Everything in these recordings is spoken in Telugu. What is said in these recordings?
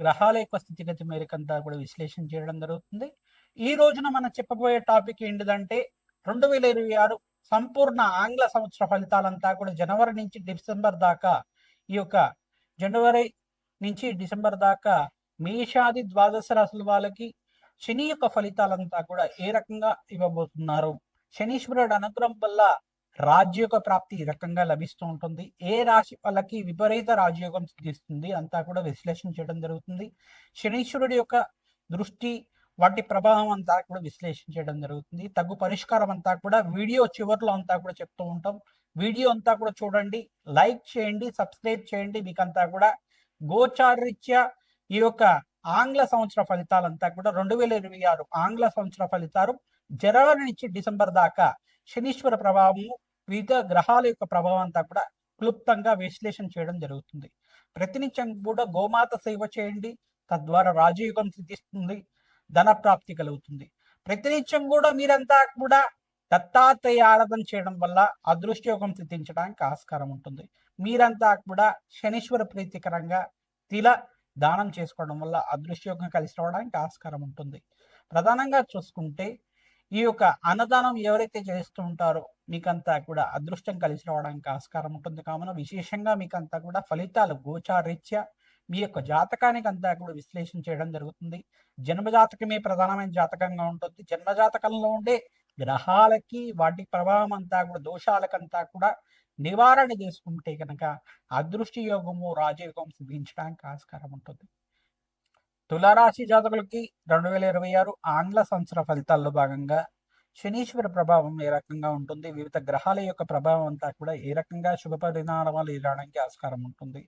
గ్రహాల యొక్క స్థితిగతి మేరకంతా కూడా విశ్లేషణ చేయడం జరుగుతుంది. ఈ రోజున మనం చెప్పబోయే టాపిక్ ఏంటిదంటే రెండు వేల ఇరవై ఆరు సంపూర్ణ ఆంగ్ల సంవత్సర ఫలితాలంతా కూడా జనవరి నుంచి డిసెంబర్ దాకా ఈ యొక్క జనవరి నుంచి డిసెంబర్ దాకా మేషాది ద్వాదశ రాశుల వాళ్ళకి శని యొక్క ఫలితాలంతా కూడా ఏ రకంగా ఇవ్వబోతున్నారు? శనీశ్వరుడు అనుగ్రహం వల్ల రాజ్యోగ ప్రాప్తి ఈ రకంగా లభిస్తూ ఉంటుంది. ఏ రాశి వాళ్ళకి విపరీత రాజయోగం సిద్ధిస్తుంది అంతా కూడా విశ్లేషణ చేయడం జరుగుతుంది. శనీశ్వరుడి యొక్క దృష్టి వాటి ప్రభావం అంతా కూడా విశ్లేషణ చేయడం జరుగుతుంది. తగు పరిష్కారం అంతా కూడా వీడియో చివరిలో అంతా కూడా చెప్తూ ఉంటాం. వీడియో అంతా కూడా చూడండి లైక్ చేయండి సబ్స్క్రైబ్ చేయండి. మీకంతా కూడా గోచారరీత్యా ఈ యొక్క ఆంగ్ల సంవత్సర ఫలితాలంతా కూడా రెండు వేల ఇరవై ఆరు ఆంగ్ల సంవత్సర ఫలితాలు జనవరి నుంచి డిసెంబర్ దాకా శనీశ్వర ప్రభావము వివిధ గ్రహాల యొక్క ప్రభావం అంతా కూడా క్లుప్తంగా విశ్లేషణ చేయడం జరుగుతుంది. ప్రతినిత్యం కూడా గోమాత సేవ చేయండి తద్వారా రాజయోగం సిద్ధిస్తుంది ధన ప్రాప్తి కలుగుతుంది. ప్రతినిత్యం కూడా మీరంతా కూడా దత్తాత్రేయ ఆరాధన చేయడం వల్ల అదృష్టయోగం సిద్ధించడానికి ఆస్కారం ఉంటుంది. మీరంతా కూడా శనీశ్వర ప్రీతికరంగా తిల దానం చేసుకోవడం వల్ల అదృష్టయోగం కలిసి రావడానికి ఆస్కారం ఉంటుంది. ప్రధానంగా చూసుకుంటే ఈ యొక్క అన్నదానం ఎవరైతే చేస్తూ ఉంటారో మీకంతా కూడా అదృష్టం కలిసి రావడానికి ఆస్కారం ఉంటుంది. కావున విశేషంగా మీకంతా కూడా ఫలితాలు గోచారీత్యా మీ యొక్క జాతకానికి అంతా కూడా విశ్లేషణ చేయడం జరుగుతుంది. జన్మ జాతకమే ప్రధానమైన జాతకంగా ఉంటుంది. జన్మ జాతకంలో ఉండే గ్రహాలకి వాటి ప్రభావం అంతా కూడా దోషాలకంతా కూడా నివారణ చేసుకుంటే కనుక అదృష్టి యోగము రాజయోగం సిద్ధించడానికి ఆస్కారం ఉంటుంది. తులారాశి జాతకులకి రెండు వేల ఇరవై ఆరు ఆంగ్ల సంవత్సర ఫలితాల్లో భాగంగా శనీశ్వర ప్రభావం ఏ రకంగా ఉంటుంది? వివిధ గ్రహాల యొక్క ప్రభావం అంతా కూడా ఏ రకంగా శుభ పరిణామాలు ఇవ్వడానికి ఆస్కారం ఉంటుంది?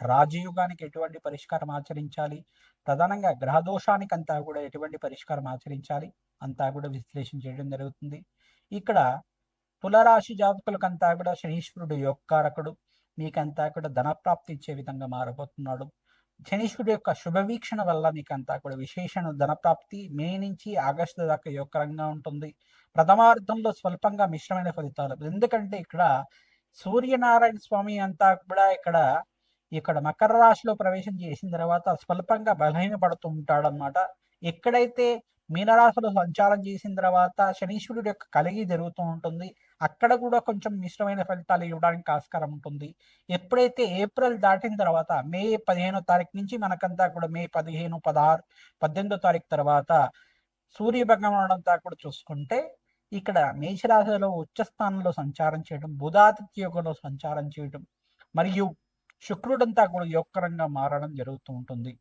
రాజయోగానికి ఎటువంటి పరిష్కారం ఆచరించాలి? ప్రధానంగా గ్రహదోషానికి అంతా కూడా ఎటువంటి పరిష్కారం ఆచరించాలి? అంతా కూడా విశ్లేషణ చేయడం జరుగుతుంది. ఇక్కడ తులరాశి జాతకులకంతా కూడా శనీశ్వరుడు యొక్క యొక్కారకుడు మీకంతా కూడా ధనప్రాప్తి ఇచ్చే విధంగా మారబోతున్నాడు. శనీశ్వరుడు యొక్క శుభవీక్షణ వల్ల మీకంతా కూడా విశేషణ ధనప్రాప్తి మే నుంచి ఆగస్టు దాకా యొక్కరంగా ఉంటుంది. ప్రథమార్థంలో స్వల్పంగా మిశ్రమైన ఫలితాలు. ఎందుకంటే ఇక్కడ సూర్యనారాయణ స్వామి అంతా కూడా ఇక్కడ ఇక్కడ మకర రాశిలో ప్రవేశం చేసిన తర్వాత స్వల్పంగా బలహీనపడుతూ ఉంటాడనమాట ఎక్కడైతే మీనరాశులు సంచారం చేసిన తర్వాత శనీశ్వరుడు యొక్క కలిగి జరుగుతూ ఉంటుంది. అక్కడ కూడా కొంచెం మిశ్రమైన ఫలితాలు ఇవ్వడానికి ఆస్కారం ఉంటుంది. ఎప్పుడైతే ఏప్రిల్ దాటిన తర్వాత మే పదిహేనో తారీఖు నుంచి మనకంతా కూడా మే పదిహేను పదహారు పద్దెనిమిదో తారీఖు తర్వాత సూర్య భగవానుడు అంతా కూడా చూసుకుంటే ఇక్కడ మేషరాశిలో ఉచ్చస్థానంలో సంచారం చేయడం బుధాతిథ్య యోగంలో సంచారం చేయడం మరియు శుక్రుడంతా కూడా యోగకరంగా మారడం జరుగుతూ ఉంటుంది.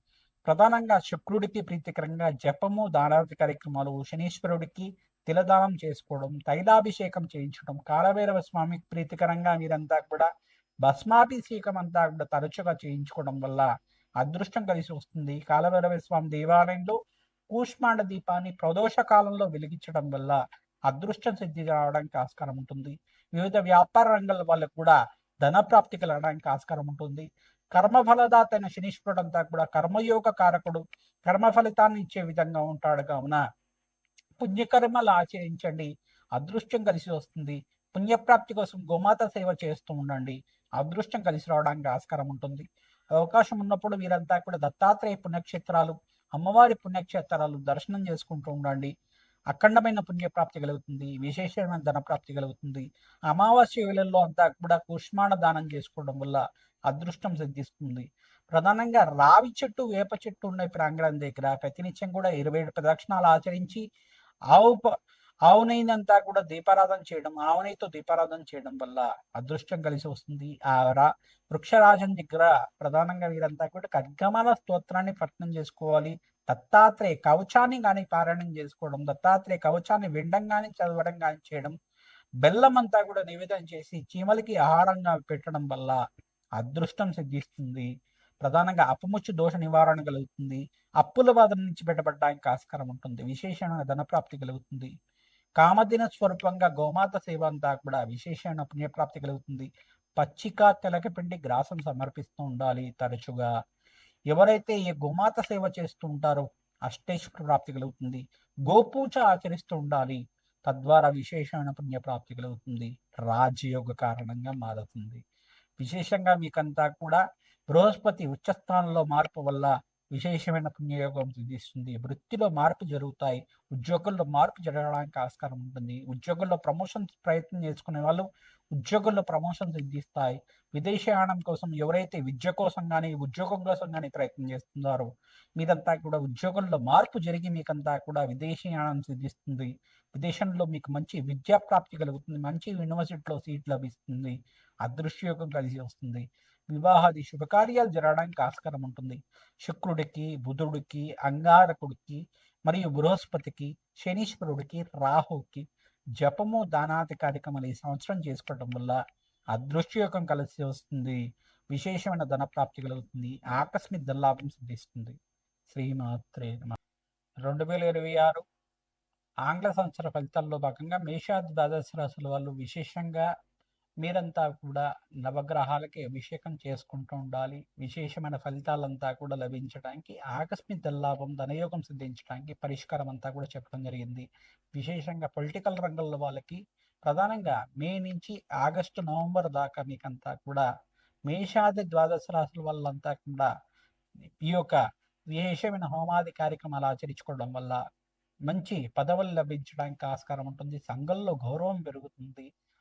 ప్రధానంగా శుక్రుడికి ప్రీతికరంగా జపము దానాది కార్యక్రమాలు శనీశ్వరుడికి తిలదానం చేసుకోవడం తైలాభిషేకం చేయించడం కాలభైరవ స్వామికి ప్రీతికరంగా మీరంతా కూడా భస్మాభిషేకం అంతా కూడా తరచుగా చేయించుకోవడం వల్ల అదృష్టం కలిసి వస్తుంది. కాలభైరవ స్వామి దేవాలయంలో కూష్మాండ దీపాన్ని ప్రదోష కాలంలో వెలిగించడం వల్ల అదృష్టం సిద్ధి రావడానికి ఆస్కారం ఉంటుంది. వివిధ వ్యాపార రంగాల వాళ్ళకు కూడా ధన ప్రాప్తి కలగడానికి ఆస్కారం ఉంటుంది. కర్మఫలదాత అయిన శనీశ్వరుడు అంతా కూడా కర్మయోగ కారకుడు. కర్మ ఫలితాన్ని ఇచ్చే విధంగా ఉంటాడు కావున. పుణ్యకర్మలు ఆచరించండి. అదృష్టం కలిసి వస్తుంది. పుణ్యప్రాప్తి కోసం గోమాత సేవ చేస్తూ ఉండండి. అదృష్టం కలిసి రావడానికి ఆస్కారం ఉంటుంది. అవకాశం ఉన్నప్పుడు వీరంతా కూడా దత్తాత్రేయ పుణ్యక్షేత్రాలు అమ్మవారి పుణ్యక్షేత్రాలు దర్శనం చేసుకుంటూ ఉండండి. అఖండమైన పుణ్యప్రాప్తి కలుగుతుంది విశేషమైన ధనప్రాప్తి కలుగుతుంది. అమావాస్య వేళల్లో అంతా కూడా కుష్మాణ దానం చేసుకోవడం వల్ల అదృష్టం సిద్ధిస్తుంది. ప్రధానంగా రావి చెట్టు వేప చెట్టు ఉన్న ప్రాంగణం దగ్గర. ప్రతినిత్యం కూడా ఇరవై ఏడు ప్రదక్షిణాలు ఆచరించి ఆవు ఆవునైనంతా కూడా దీపారాధన చేయడం ఆవునైతో దీపారాధన చేయడం వల్ల అదృష్టం కలిసి వస్తుంది. ఆ రా వృక్షరాజం దగ్గర ప్రధానంగా వీరంతా కూడా కర్గమల స్తోత్రాన్ని పఠనం చేసుకోవాలి. దత్తాత్రేయ కవచాన్ని కానీ పారాయణం చేసుకోవడం దత్తాత్రేయ కవచాన్ని వినడం కానీ చదవడం కానీ చేయడం బెల్లం అంతా కూడా నివేదన చేసి చీమలకి ఆహారంగా పెట్టడం వల్ల అదృష్టం సిద్ధిస్తుంది. ప్రధానంగా అపముచ్చు దోష నివారణ కలుగుతుంది. అప్పుల బాధ నుంచి బయటపడడానికి ఆస్కారం ఉంటుంది. విశేషమైన ధనప్రాప్తి కలుగుతుంది. కామదిన స్వరూపంగా గోమాత సేవ అంతా కూడా విశేషమైన పుణ్యప్రాప్తి కలుగుతుంది. పచ్చిక తెలకపిండి గ్రాసం సమర్పిస్తూ ఉండాలి తరచుగా. ఎవరైతే ఈ గోమాత సేవ చేస్తూ ఉంటారో అష్టేశ్వర ప్రాప్తి కలుగుతుంది. గోపూజ ఆచరిస్తూ ఉండాలి. తద్వారా విశేషమైన పుణ్యప్రాప్తి కలుగుతుంది. రాజయోగ కారణంగా మారుతుంది. విశేషంగా మీకంతా కూడా బృహస్పతి ఉచ్చస్థానంలో మార్పు వల్ల విశేషమైన పుణ్యయోగం సిద్ధిస్తుంది. వృత్తిలో మార్పు జరుగుతాయి. ఉద్యోగుల్లో మార్పు జరగడానికి ఆస్కారం ఉంటుంది. ఉద్యోగుల్లో ప్రమోషన్ ప్రయత్నం చేసుకునే వాళ్ళు ఉద్యోగుల్లో ప్రమోషన్ సిద్ధిస్తాయి విదేశీయానం కోసం ఎవరైతే విద్య కోసం కానీ ఉద్యోగం కోసం కానీ ప్రయత్నం చేస్తున్నారో మీదంతా కూడా ఉద్యోగంలో మార్పు జరిగి మీకంతా కూడా విదేశీయానం సిద్ధిస్తుంది విదేశంలో మీకు మంచి విద్యా ప్రాప్తి కలుగుతుంది. మంచి యూనివర్సిటీలో సీట్ లభిస్తుంది. అదృష్టయోగం కలిసి వస్తుంది. వివాహాది శుభకార్యాలు జరగడానికి ఆస్కారం ఉంటుంది. శుక్రుడికి బుధుడికి అంగారకుడికి మరియు బృహస్పతికి శనీశ్వరుడికి రాహుకి జపము దానాది కార్యక్రమాలు ఈ సంవత్సరం చేసుకోవడం వల్ల అదృష్టయోగం కలిసి వస్తుంది. విశేషమైన ధన ప్రాప్తి కలుగుతుంది. ఆకస్మిక ధనలాభం సిద్ధిస్తుంది. శ్రీమాత్రే రెండు వేల ఇరవై ఆరు ఆంగ్ల సంవత్సర ఫలితాల్లో భాగంగా మేషాది ద్వాదశ రాశుల వాళ్ళు విశేషంగా మీరంతా కూడా నవగ్రహాలకి అభిషేకం చేసుకుంటూ ఉండాలి. విశేషమైన ఫలితాలంతా కూడా లభించడానికి ఆకస్మిక లాభం ధనయోగం సిద్ధించడానికి పరిష్కారం అంతా కూడా చెప్పడం జరిగింది. విశేషంగా పొలిటికల్ రంగంలో వాళ్ళకి ప్రధానంగా మే నుంచి ఆగస్టు నవంబర్ దాకా మీకంతా కూడా మేషాది ద్వాదశ రాశుల వాళ్ళంతా కూడా ఈ యొక్క విశేషమైన హోమాది కార్యక్రమాలు ఆచరించుకోవడం వల్ల మంచి పదవులు లభించడానికి ఆస్కారం ఉంటుంది. సంఘంలో గౌరవం పెరుగుతుంది.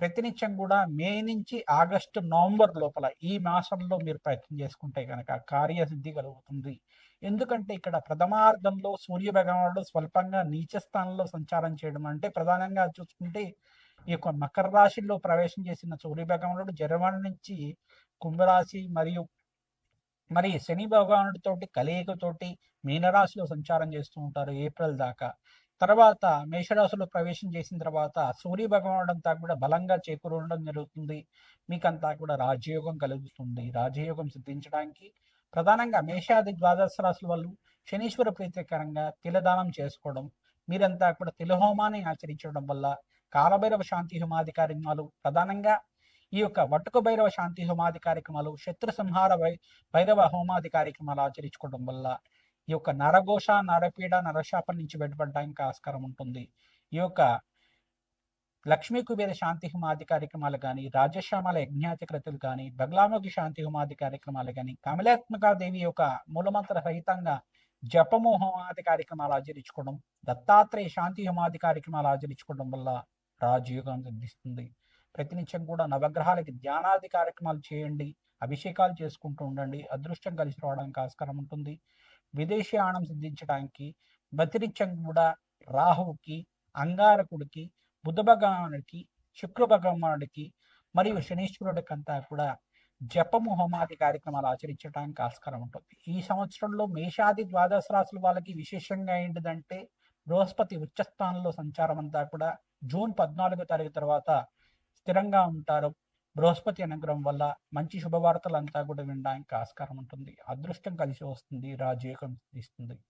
ప్రతినిత్యం కూడా మే నుంచి ఆగస్టు నవంబర్ లోపల ఈ మాసంలో మీరు ప్రయత్నం చేసుకుంటే కనుక కార్యసిద్ధి కలుగుతుంది. ఎందుకంటే ఇక్కడ ప్రథమార్థంలో సూర్య భగవానుడు స్వల్పంగా నీచ స్థానంలో సంచారం చేయడం అంటే ప్రధానంగా చూసుకుంటే ఈ యొక్క మకర రాశిలో ప్రవేశం చేసిన సూర్య భగవానుడు జర్మనీ నుంచి కుంభరాశి మరియు మరి శని భగవానుడితోటి కలయికతోటి మీనరాశిలో సంచారం చేస్తూ ఉంటారు ఏప్రిల్ దాకా. తర్వాత మేషరాశిలో ప్రవేశం చేసిన తర్వాత సూర్య భగవానుడు అంతా కూడా బలంగా చేకూరడం జరుగుతుంది. మీకంతా కూడా రాజయోగం కలుగుతుంది. రాజయోగం సిద్ధించడానికి ప్రధానంగా మేషాది ద్వాదశ రాశుల వాళ్ళు శనీశ్వర ప్రీతికరంగా తిలదానం చేసుకోవడం మీరంతా కూడా తిలహోమాన్ని ఆచరించడం వల్ల కాలభైరవ శాంతి హోమాది కార్యక్రమాలు ప్రధానంగా ఈ యొక్క వటుక భైరవ శాంతి హోమాది కార్యక్రమాలు శత్రు సంహార భై- భైరవ హోమాది కార్యక్రమాలు ఆచరించుకోవడం వల్ల ఈ యొక్క నరఘోష నరపీడ నరశాపం నుంచి బయటపడడానికి ఆస్కారం ఉంటుంది. ఈ యొక్క లక్ష్మీ కుబేర శాంతి హోమాది కార్యక్రమాలు కానీ రాజశ్యామల యజ్ఞాతికృతులు కానీ బగ్లాముఖి శాంతి హోమాది కార్యక్రమాలు కానీ కమలాత్మక దేవి యొక్క మూలమంత్ర రహితంగా జపము హోమాది కార్యక్రమాలు ఆచరించుకోవడం దత్తాత్రేయ శాంతి హోమాది కార్యక్రమాలు ఆచరించుకోవడం వల్ల రాజయోగం సిద్ధిస్తుంది ప్రతినిత్యం కూడా నవగ్రహాలకి ధ్యానాది కార్యక్రమాలు చేయండి అభిషేకాలు చేసుకుంటూ ఉండండి అదృష్టం కలిసి రావడానికి ఆస్కారం ఉంటుంది. విదేశీయానం సిద్ధించడానికి ప్రతినిత్యం కూడా రాహువుకి అంగారకుడికి బుధ భగవానుడికి శుక్ర భగవానుడికి మరియు శనీశ్వరుడికి అంతా కూడా జపము హోమాది కార్యక్రమాలు ఆచరించడానికి ఆస్కారం ఉంటుంది. ఈ సంవత్సరంలో మేషాది ద్వాదశ రాసుల వాళ్ళకి విశేషంగా ఏంటిదంటే బృహస్పతి ఉచ్చస్థానంలో సంచారం అంతా కూడా జూన్ పద్నాలుగో తారీఖు తర్వాత స్థిరంగా ఉంటారు. బృహస్పతి అనుగ్రహం వల్ల మంచి శుభవార్తలు అంతా కూడా వినడానికి ఆస్కారం ఉంటుంది. అదృష్టం కలిసి వస్తుంది. రాజయోగం ఇస్తుంది.